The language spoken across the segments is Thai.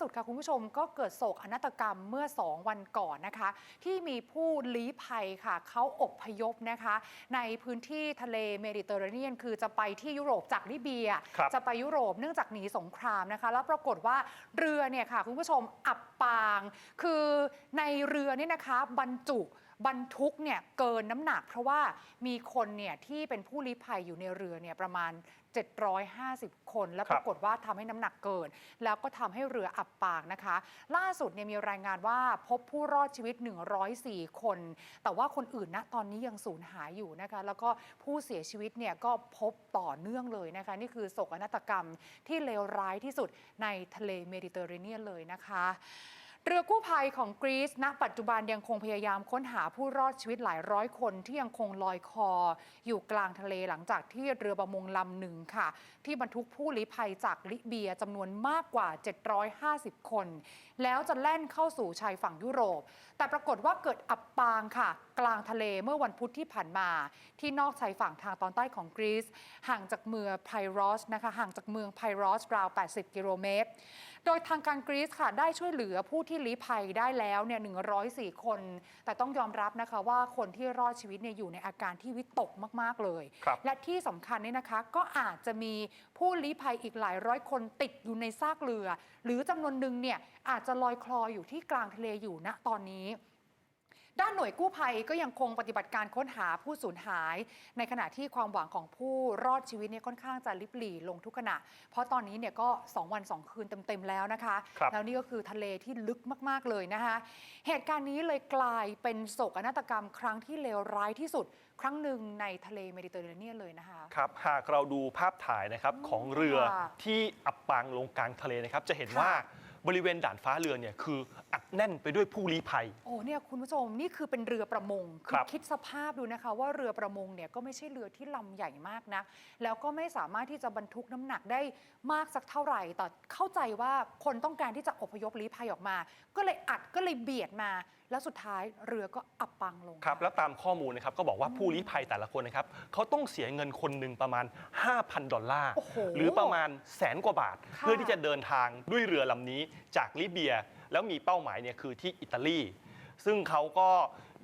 สุดค่ะคุณผู้ชมก็เกิดโศกอนาตกรรมเมื่อ 2 วันก่อนนะคะ ที่มีผู้ลี้ภัยค่ะเขาอบพยพนะคะ ในพื้นที่ทะเลเมดิเตอร์เรเนียน คือจะไปที่ยุโรปจากลิเบียครับจะไปยุโรปเนื่องจากหนีสงครามนะคะ แล้วปรากฏว่าเรือเนี่ยค่ะคุณผู้ชมอับปาง คือในเรือเนี่ยนะคะบรรจุ บรรทุกเนี่ยเกินน้ำหนัก เพราะว่ามีคนเนี่ยที่เป็นผู้ลี้ภัยอยู่ในเรือเนี่ยประมาณ 750 คน แล้วครัปบรากฏว่าทำให้น้ำหนักเกิน แล้วก็ทำให้เรืออับปางนะคะ ล่าสุดเนี่ยมีรายงานว่าพบผู้รอดชีวิต 104 คน แต่ว่าคนอื่นนะตอนนี้ยังสูญหายอยู่นะคะ แล้วก็ผู้เสียชีวิตเนี่ยก็พบต่อเนื่องเลยนะคะ นี่คือโศกนาฏกรรมที่เลวร้ายที่สุดในทะเลเมดิเตอร์เรเนียนเลยนะคะ เรือกู้ภัยของกรีซณปัจจุบันยังคงพยายามค้นหาผู้รอดชีวิตหลายร้อยคนที่ยังคงลอยคอ อยู่กลางทะเลหลังจากที่เรือประมงลำหนึ่งค่ะ ที่บรรทุกผู้ลี้ภัยจากลิเบียจำนวนมากกว่า 750 คน แล้วจะแล่นเข้าสู่ชายฝั่งยุโรป แต่ปรากฏว่าเกิดอับปางค่ะ กลางทะเลเมื่อวันพุธที่ผ่านมา ที่นอกชายฝั่งทางตอนใต้ของกรีซห่างจากเมืองไพรอสนะคะห่างจากเมืองไพรอสราว 80 กิโลเมตร โดยทางการกรีซค่ะได้ช่วยเหลือผู้ที่ลี้ภัยได้แล้วเนี่ย 104 คน แต่ต้องยอมรับนะคะว่าคนที่รอดชีวิตเนี่ยอยู่ในอาการที่วิตกมาก ๆ เลยครับและที่สำคัญเนี่ยนะคะก็อาจจะมีผู้ลี้ภัยอีกหลายร้อยคนติดอยู่ในซากเรือ หรือจำนวนหนึ่งเนี่ยอาจจะลอยคลออยู่ที่กลางทะเลอยู่ณตอนนี้ ด้านหน่วยกู้ภัยก็ยังคงปฏิบัติการค้นหาผู้สูญหาย ในขณะที่ความหวังของผู้รอดชีวิตเนี่ยค่อนข้างจะลิบหลี่ลงทุกขณะ เพราะตอนนี้เนี่ยก็ 2 วัน 2 คืนเต็ม ๆ แล้วนะคะครับแล้วนี่ก็คือทะเลที่ลึกมากๆเลยนะคะ เหตุการณ์นี้เลยกลายเป็นโศกนาฏกรรมครั้งที่เลวร้ายที่สุด ครั้งหนึ่งในทะเลเมดิเตอร์เรเนียนเลยนะคะครับหากเราดูภาพถ่ายนะครับของเรือค่ะที่อับปางลงกลางทะเลนะครับจะเห็นค่ะว่า บริเวณด่านฟ้าเรือเนี่ยคืออัดแน่นไปด้วยผู้ลี้ภัย โอ้เนี่ยคุณผู้ชมนี่คือเป็นเรือประมงครับคิดสภาพดูนะคะ ว่าเรือประมงเนี่ยก็ไม่ใช่เรือที่ลำใหญ่มากนะ แล้วก็ไม่สามารถที่จะบรรทุกน้ำหนักได้มากสักเท่าไหร่ แต่เข้าใจว่าคนต้องการที่จะอพยพลี้ภัยออกมา ก็เลยอัดก็เลยเบียดมาแล้วสุดท้ายเรือก็อับปังลง ครับแล้วตามข้อมูลนะครับก็บอกว่าผู้ลี้ภัยแต่ละคนนะครับเขาต้องเสียเงินคนหนึ่งประมาณ 5,000 ดอลลาร์ โอ้โหหรือประมาณแสนกว่าบาท ค่ะ เพื่อที่จะเดินทางด้วยเรือลำนี้จากลิเบีย แล้วมีเป้าหมายเนี่ยคือที่อิตาลี ซึ่งเขาก็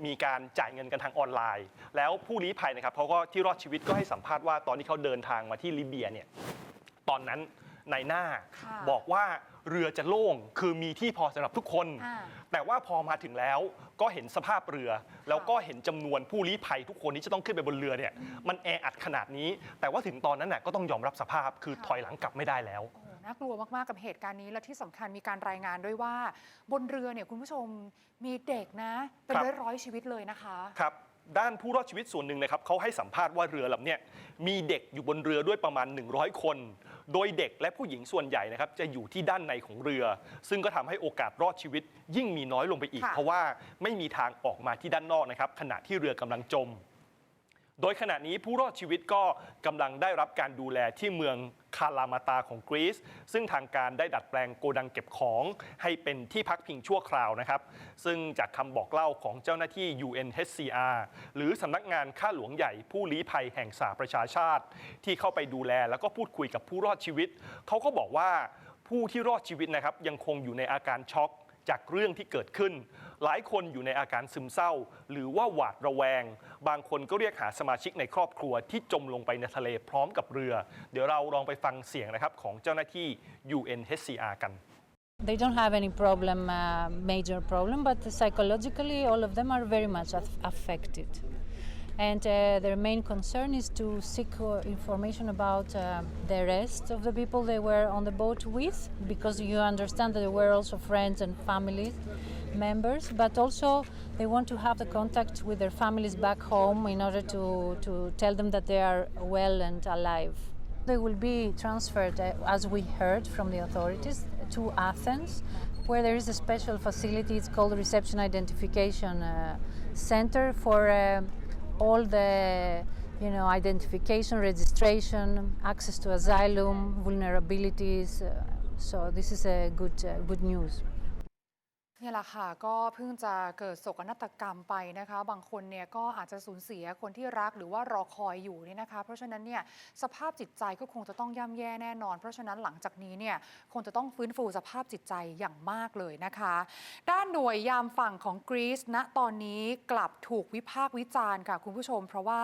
มีการจ่ายเงินกันทางออนไลน์ แล้วผู้ลี้ภัยนะครับเขาก็ที่รอดชีวิตก็ให้สัมภาษณ์ว่าตอนที่เขาเดินทางมาที่ลิเบียเนี่ย ตอนนั้นในหน้าค่ะ บอกว่า เรือจะโล่งคือมีที่พอสำหรับทุกคน อ่า แต่ว่าพอมาถึงแล้วก็เห็นสภาพเรือ แล้วก็เห็นจำนวนผู้ลี้ภัยทุกคนที่จะต้องขึ้นไปบนเรือเนี่ยมันแออัดขนาดนี้ แต่ว่าถึงตอนนั้นน่ะก็ต้องยอมรับสภาพคือค่ะถอยหลังกลับไม่ได้แล้ว โอ้โหน่ากลัวมาก ๆ กับเหตุการณ์นี้ และที่สำคัญมีการรายงานด้วยว่า บนเรือเนี่ยคุณผู้ชมมีเด็กนะ เป็นครับ ร้อยๆชีวิตเลยนะคะ ครับ ด้านผู้รอดชีวิตส่วนหนึ่งนะครับเขาให้สัมภาษณ์ว่าเรือลำเนี้ยมีเด็กอยู่บนเรือด้วยประมาณ 100 คน โดยเด็กและผู้หญิงส่วนใหญ่นะครับจะอยู่ที่ด้านในของเรือ ซึ่งก็ทำให้โอกาสรอดชีวิตยิ่งมีน้อยลงไปอีก ค่ะ เพราะว่าไม่มีทางออกมาที่ด้านนอกนะครับขณะที่เรือกำลังจม โดยขณะนี้ผู้รอดชีวิตก็กำลังได้รับการดูแลที่เมืองคาลามาตาของกรีซซึ่งทางการได้ดัดแปลงโกดังเก็บของให้เป็นที่พักพิงชั่วคราวนะครับ ซึ่งจากคำบอกเล่าของเจ้าหน้าที่ UNHCR หรือสำนักงานข้าหลวงใหญ่ผู้ลี้ภัยแห่งสหประชาชาติ ที่เข้าไปดูแลแล้วก็พูดคุยกับผู้รอดชีวิต เขาก็บอกว่าผู้ที่รอดชีวิตนะครับยังคงอยู่ในอาการช็อก จากเรื่องที่เกิดขึ้น หลายคนอยู่ในอาการซึมเศร้า หรือว่าหวาดระแวง บางคนก็เรียกหาสมาชิกในครอบครัวที่จมลงไปในทะเลพร้อมกับเรือ เดี๋ยวเราลองไปฟังเสียงนะครับของเจ้าหน้าที่ UNHCR กัน They don't have any problem, uh, major problem, but psychologically, all of them are very much aff- affected. And uh, their main concern is to seek uh, information about uh, the rest of the people they were on the boat with, because you understand that there were also friends and family members, but also they want to have the contact with their families back home in order to, to tell them that they are well and alive. They will be transferred, uh, as we heard from the authorities, to Athens, where there is a special facility. It's called Reception Identification uh, Center for uh, all the, you know, identification, registration, access to asylum, vulnerabilities. Uh, so this is a good, uh, good news. นี่แหละค่ะก็เพิ่งจะเกิดโศกนาฏกรรมไปนะคะ บางคนเนี่ยก็อาจจะสูญเสียคนที่รักหรือว่ารอคอยอยู่เนี่ยนะคะ เพราะฉะนั้นเนี่ยสภาพจิตใจก็คงจะต้องย่ำแย่แน่นอน เพราะฉะนั้นหลังจากนี้เนี่ยคงจะต้องฟื้นฟูสภาพจิตใจอย่างมากเลยนะคะ ด้านหน่วยยามฝั่งของกรีซณตอนนี้กลับถูกวิพากษ์วิจารณ์ค่ะคุณผู้ชม เพราะว่า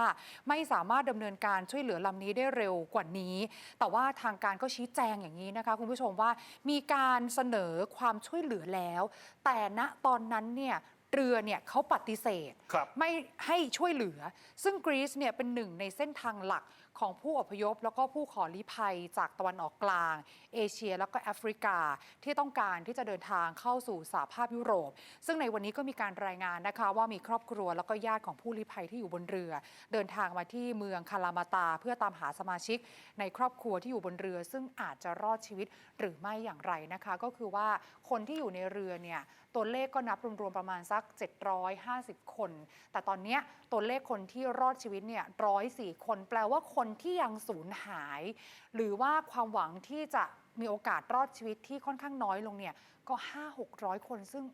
ไม่สามารถดำเนินการช่วยเหลือลำนี้ได้เร็วกว่านี้ แต่ว่าทางการก็ชี้แจงอย่างนี้นะคะ คุณผู้ชมว่ามีการเสนอความช่วยเหลือแล้วแต่ณตอนนั้นเนี่ย เรือเนี่ยเขาปฏิเสธครับไม่ให้ช่วยเหลือ ซึ่งกรีซเนี่ยเป็นหนึ่งในเส้นทางหลักของผู้อพยพ แล้วก็ผู้ขอลี้ภัยจากตะวันออกกลาง เอเชียแล้วก็แอฟริกาที่ต้องการที่จะเดินทางเข้าสู่สหภาพยุโรป ซึ่งในวันนี้ก็มีการรายงานนะคะ ว่ามีครอบครัวแล้วก็ญาติของผู้ลี้ภัยที่อยู่บนเรือ เดินทางมาที่เมืองคาลามาตา เพื่อตามหาสมาชิก ในครอบครัวที่อยู่บนเรือ ซึ่งอาจจะรอดชีวิตหรือไม่อย่างไรนะคะ ก็คือว่าคนที่อยู่ในเรือเนี่ยตัวเลขก็นับรวมๆประมาณสักก 750 คน แต่ตอนนี้ตัวเลขคนที่รอดชีวิตเนี่ย104คน แปลว่าคนที่ยังสูญหาย หรือว่าความหวังที่จะมีโอกาสรอดชีวิตที่ค่อนข้างน้อยลงเนี่ยก็ 5-600 คนซึ่ง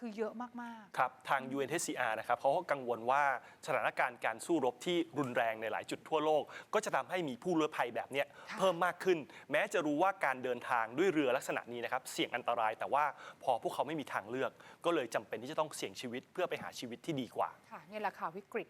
คือเยอะมากๆ ครับทาง UNHCR นะครับเขาก็กังวลว่าสถานการณ์การสู้รบที่รุนแรงในหลายจุดทั่วโลก ก็จะทำให้มีผู้ลี้ภัยแบบเนี้ยค่ะเพิ่มมากขึ้น แม้จะรู้ว่าการเดินทางด้วยเรือลักษณะนี้นะครับเสี่ยงอันตราย แต่ว่าพอพวกเขาไม่มีทางเลือก ก็เลยจำเป็นที่จะต้องเสี่ยงชีวิตเพื่อไปหาชีวิตที่ดีกว่าค่ะนี่แหละค่ะวิกฤต